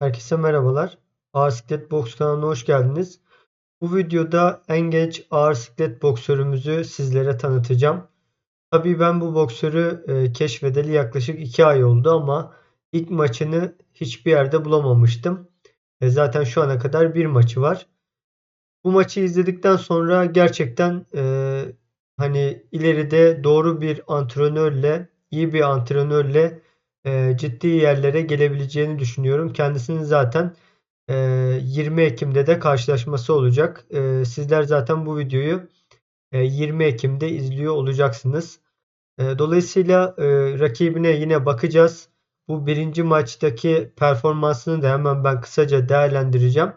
Herkese merhabalar. Ağır Siklet Boks kanalına hoş geldiniz. Bu videoda en genç ağır siklet boksörümüzü sizlere tanıtacağım. Tabii ben bu boksörü e, keşfedeli yaklaşık 2 ay oldu ama ilk maçını hiçbir yerde bulamamıştım. E, zaten şu ana kadar bir maçı var. Bu maçı izledikten sonra gerçekten e, hani ileride doğru bir antrenörle, iyi bir antrenörle e, ciddi yerlere gelebileceğini düşünüyorum. Kendisinin zaten e, 20 Ekim'de de karşılaşması olacak. E, sizler zaten bu videoyu e, 20 Ekim'de izliyor olacaksınız. E, dolayısıyla e, rakibine yine bakacağız. Bu birinci maçtaki performansını da hemen ben kısaca değerlendireceğim.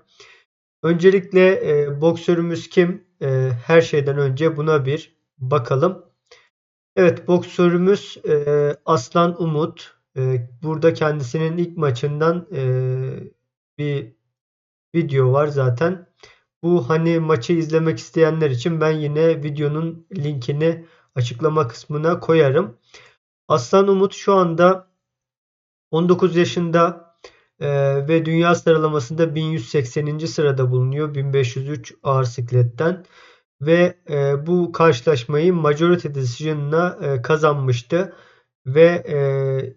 Öncelikle e, boksörümüz kim? E, her şeyden önce buna bir bakalım. Evet boksörümüz e, Aslan Umut. E, burada kendisinin ilk maçından e, bir video var zaten. Bu hani maçı izlemek isteyenler için ben yine videonun linkini açıklama kısmına koyarım. Aslan Umut şu anda 19 yaşında e, ve dünya sıralamasında 1180. sırada bulunuyor. 1503 ağır sikletten ve e, bu karşılaşmayı majority decision'la e, kazanmıştı ve e,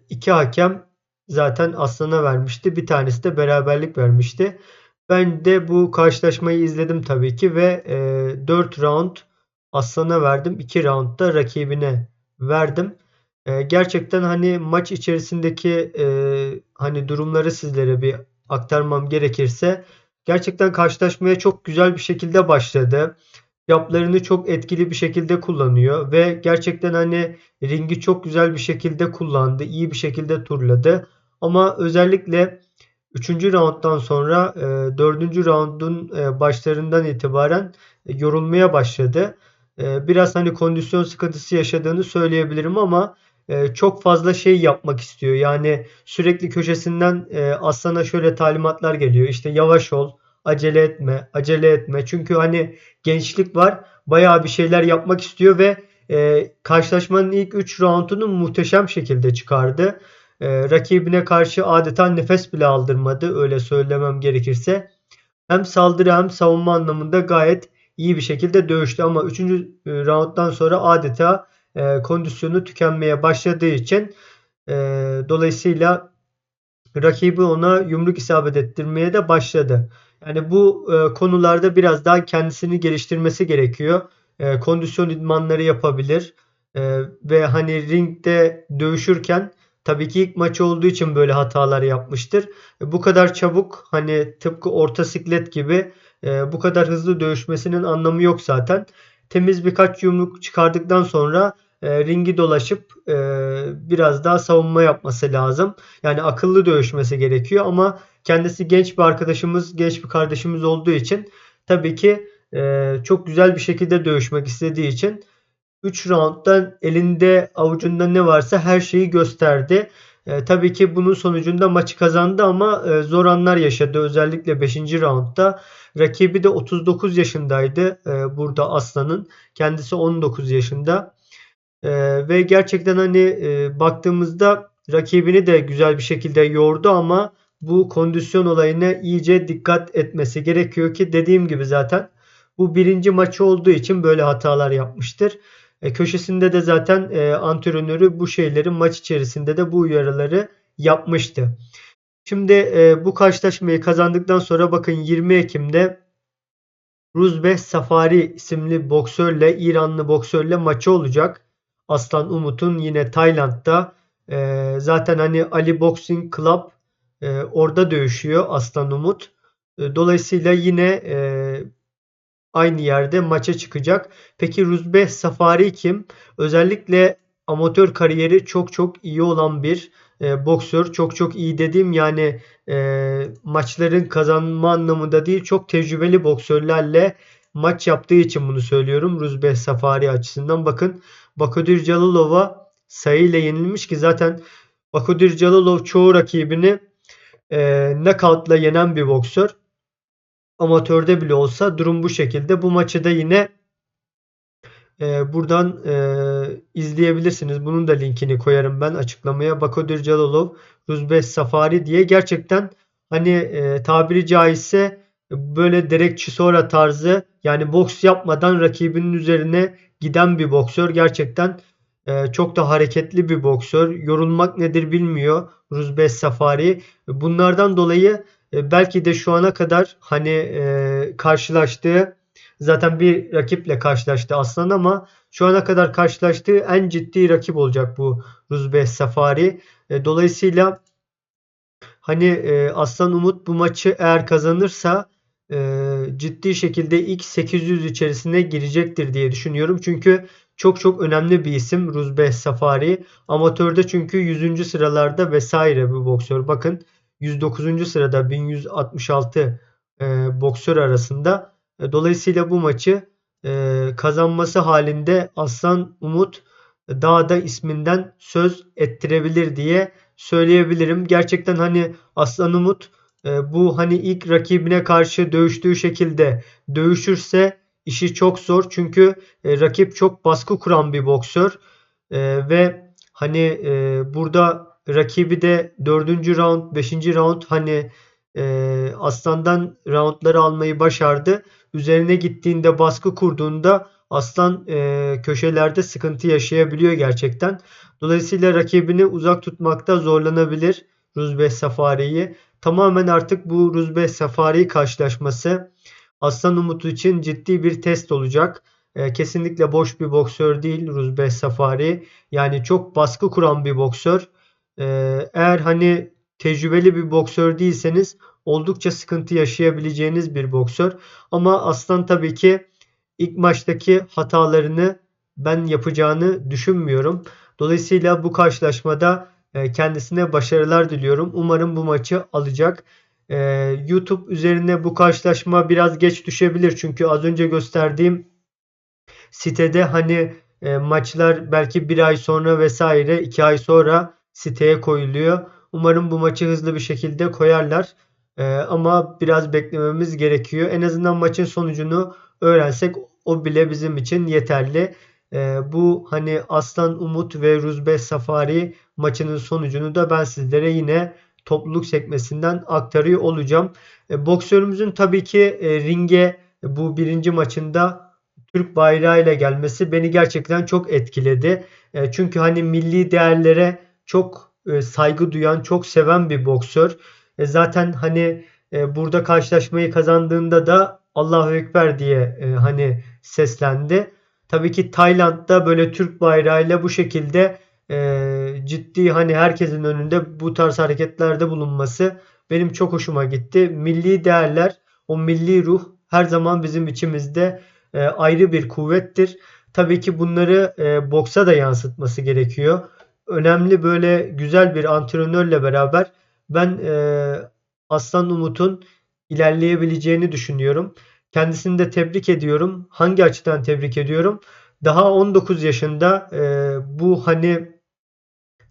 iki hakem zaten Aslan'a vermişti. Bir tanesi de beraberlik vermişti. Ben de bu karşılaşmayı izledim tabii ki ve e, 4 round Aslan'a verdim. 2 round da rakibine verdim. E, gerçekten hani maç içerisindeki e, hani durumları sizlere bir aktarmam gerekirse gerçekten karşılaşmaya çok güzel bir şekilde başladı yaplarını çok etkili bir şekilde kullanıyor ve gerçekten hani ringi çok güzel bir şekilde kullandı. iyi bir şekilde turladı. Ama özellikle 3. rounddan sonra 4. E, roundun e, başlarından itibaren e, yorulmaya başladı. Biraz hani kondisyon sıkıntısı yaşadığını söyleyebilirim ama çok fazla şey yapmak istiyor. Yani sürekli köşesinden Aslan'a şöyle talimatlar geliyor. İşte yavaş ol, acele etme, acele etme. Çünkü hani gençlik var. Bayağı bir şeyler yapmak istiyor ve e, karşılaşmanın ilk 3 roundunu muhteşem şekilde çıkardı. E, rakibine karşı adeta nefes bile aldırmadı öyle söylemem gerekirse. Hem saldırı hem savunma anlamında gayet iyi bir şekilde dövüştü ama 3. E, rounddan sonra adeta e, kondisyonu tükenmeye başladığı için e, dolayısıyla rakibi ona yumruk isabet ettirmeye de başladı. Yani bu e, konularda biraz daha kendisini geliştirmesi gerekiyor. E, kondisyon idmanları yapabilir. E, ve hani ringde dövüşürken tabii ki ilk maçı olduğu için böyle hatalar yapmıştır. E, bu kadar çabuk hani tıpkı orta siklet gibi e, bu kadar hızlı dövüşmesinin anlamı yok zaten. Temiz birkaç yumruk çıkardıktan sonra e, ringi dolaşıp e, biraz daha savunma yapması lazım. Yani akıllı dövüşmesi gerekiyor ama kendisi genç bir arkadaşımız, genç bir kardeşimiz olduğu için tabii ki e, çok güzel bir şekilde dövüşmek istediği için 3 rounddan elinde avucunda ne varsa her şeyi gösterdi. E, tabii ki bunun sonucunda maçı kazandı ama e, zor anlar yaşadı. Özellikle 5. roundda. Rakibi de 39 yaşındaydı e, burada Aslan'ın. Kendisi 19 yaşında. E, ve gerçekten hani e, baktığımızda rakibini de güzel bir şekilde yordu ama bu kondisyon olayına iyice dikkat etmesi gerekiyor ki dediğim gibi zaten bu birinci maçı olduğu için böyle hatalar yapmıştır. E, köşesinde de zaten e, antrenörü bu şeyleri maç içerisinde de bu uyarıları yapmıştı. Şimdi e, bu karşılaşmayı kazandıktan sonra bakın 20 Ekim'de Ruzbe Safari isimli boksörle İranlı boksörle maçı olacak. Aslan Umut'un yine Tayland'da e, zaten hani Ali Boxing Club e, orada dövüşüyor Aslan Umut. E, dolayısıyla yine e, aynı yerde maça çıkacak. Peki Ruzbe Safari kim? Özellikle amatör kariyeri çok çok iyi olan bir e, boksör. Çok çok iyi dediğim yani e, maçların kazanma anlamında değil çok tecrübeli boksörlerle maç yaptığı için bunu söylüyorum. Ruzbe Safari açısından bakın Bakodir Jalilova sayıyla yenilmiş ki zaten Bakodir Jalilov çoğu rakibini e, knockout'la yenen bir boksör. Amatörde bile olsa durum bu şekilde. Bu maçı da yine e, buradan e, izleyebilirsiniz. Bunun da linkini koyarım ben açıklamaya. Bakodir Jalolov, Ruzbe Safari diye gerçekten hani e, tabiri caizse böyle Derek Chisora tarzı yani boks yapmadan rakibinin üzerine giden bir boksör. Gerçekten e, çok da hareketli bir boksör. Yorulmak nedir bilmiyor Ruzbeh Safari. Bunlardan dolayı e, belki de şu ana kadar hani e, karşılaştığı zaten bir rakiple karşılaştı Aslan ama şu ana kadar karşılaştığı en ciddi rakip olacak bu Ruzbeh Safari. E, dolayısıyla hani e, Aslan Umut bu maçı eğer kazanırsa ciddi şekilde ilk 800 içerisine girecektir diye düşünüyorum. Çünkü çok çok önemli bir isim Ruzbeh Safari. Amatörde çünkü 100. sıralarda vesaire bu boksör. Bakın 109. sırada 1166 e, boksör arasında. E, dolayısıyla bu maçı e, kazanması halinde Aslan Umut daha da isminden söz ettirebilir diye söyleyebilirim. Gerçekten hani Aslan Umut e, bu hani ilk rakibine karşı dövüştüğü şekilde dövüşürse işi çok zor. Çünkü e, rakip çok baskı kuran bir boksör. E, ve hani e, burada rakibi de 4. round, 5. round hani e, Aslan'dan roundları almayı başardı. Üzerine gittiğinde baskı kurduğunda Aslan köşelerde sıkıntı yaşayabiliyor gerçekten. Dolayısıyla rakibini uzak tutmakta zorlanabilir Ruzbeh Safari'yi. Tamamen artık bu Ruzbeh Safari karşılaşması Aslan Umut için ciddi bir test olacak. E, kesinlikle boş bir boksör değil Ruzbeh Safari. Yani çok baskı kuran bir boksör. E, eğer hani tecrübeli bir boksör değilseniz oldukça sıkıntı yaşayabileceğiniz bir boksör. Ama Aslan tabii ki ilk maçtaki hatalarını ben yapacağını düşünmüyorum. Dolayısıyla bu karşılaşmada kendisine başarılar diliyorum. Umarım bu maçı alacak. E, YouTube üzerine bu karşılaşma biraz geç düşebilir. Çünkü az önce gösterdiğim sitede hani e, maçlar belki bir ay sonra vesaire iki ay sonra siteye koyuluyor. Umarım bu maçı hızlı bir şekilde koyarlar. ama biraz beklememiz gerekiyor. En azından maçın sonucunu öğrensek o bile bizim için yeterli. Bu hani Aslan Umut ve Ruzbe Safari maçının sonucunu da ben sizlere yine topluluk sekmesinden aktarıyor olacağım. E, boksörümüzün tabii ki e, ringe bu birinci maçında Türk bayrağı ile gelmesi beni gerçekten çok etkiledi. E, çünkü hani milli değerlere çok e, saygı duyan, çok seven bir boksör. E, zaten hani e, burada karşılaşmayı kazandığında da Allahu Ekber diye e, hani seslendi. Tabii ki Tayland'da böyle Türk bayrağıyla bu şekilde e, ciddi hani herkesin önünde bu tarz hareketlerde bulunması benim çok hoşuma gitti. Milli değerler, o milli ruh her zaman bizim içimizde e, ayrı bir kuvvettir. Tabii ki bunları e, boksa da yansıtması gerekiyor. Önemli böyle güzel bir antrenörle beraber ben e, Aslan Umut'un ilerleyebileceğini düşünüyorum. Kendisini de tebrik ediyorum. Hangi açıdan tebrik ediyorum? Daha 19 yaşında e, bu hani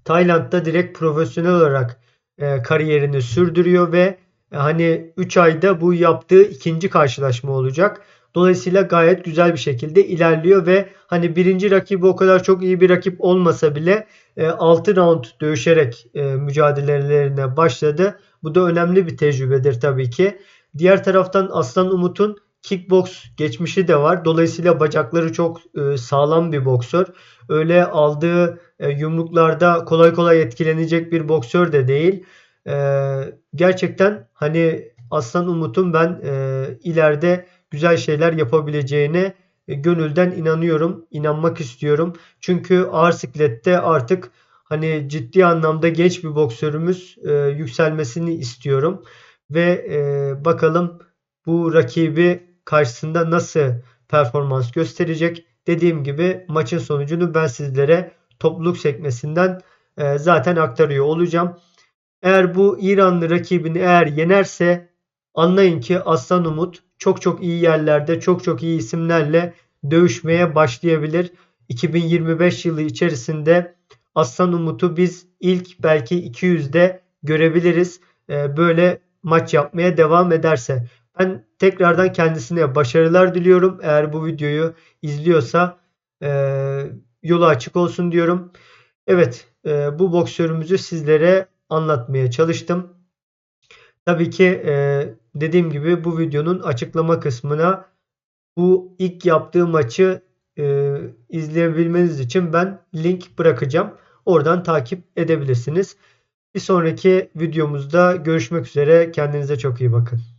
Tayland'da direkt profesyonel olarak e, kariyerini sürdürüyor ve e, hani 3 ayda bu yaptığı ikinci karşılaşma olacak. Dolayısıyla gayet güzel bir şekilde ilerliyor ve hani birinci rakibi o kadar çok iyi bir rakip olmasa bile e, 6 round dövüşerek e, mücadelelerine başladı. Bu da önemli bir tecrübedir tabii ki. Diğer taraftan Aslan Umut'un kickbox geçmişi de var. Dolayısıyla bacakları çok e, sağlam bir boksör. Öyle aldığı e, yumruklarda kolay kolay etkilenecek bir boksör de değil. E, gerçekten hani Aslan Umut'un ben ileride güzel şeyler yapabileceğine gönülden inanıyorum, inanmak istiyorum. Çünkü ağır siklette artık hani ciddi anlamda genç bir boksörümüz yükselmesini istiyorum ve bakalım bu rakibi karşısında nasıl performans gösterecek. Dediğim gibi maçın sonucunu ben sizlere topluluk sekmesinden e, zaten aktarıyor olacağım. Eğer bu İranlı rakibini eğer yenerse anlayın ki Aslan Umut çok çok iyi yerlerde çok çok iyi isimlerle dövüşmeye başlayabilir. 2025 yılı içerisinde Aslan Umut'u biz ilk belki 200'de görebiliriz. E, böyle maç yapmaya devam ederse. Ben tekrardan kendisine başarılar diliyorum. Eğer bu videoyu izliyorsa e, yolu açık olsun diyorum. Evet e, bu boksörümüzü sizlere anlatmaya çalıştım. Tabii ki e, dediğim gibi bu videonun açıklama kısmına bu ilk yaptığı maçı e, izleyebilmeniz için ben link bırakacağım. Oradan takip edebilirsiniz. Bir sonraki videomuzda görüşmek üzere. Kendinize çok iyi bakın.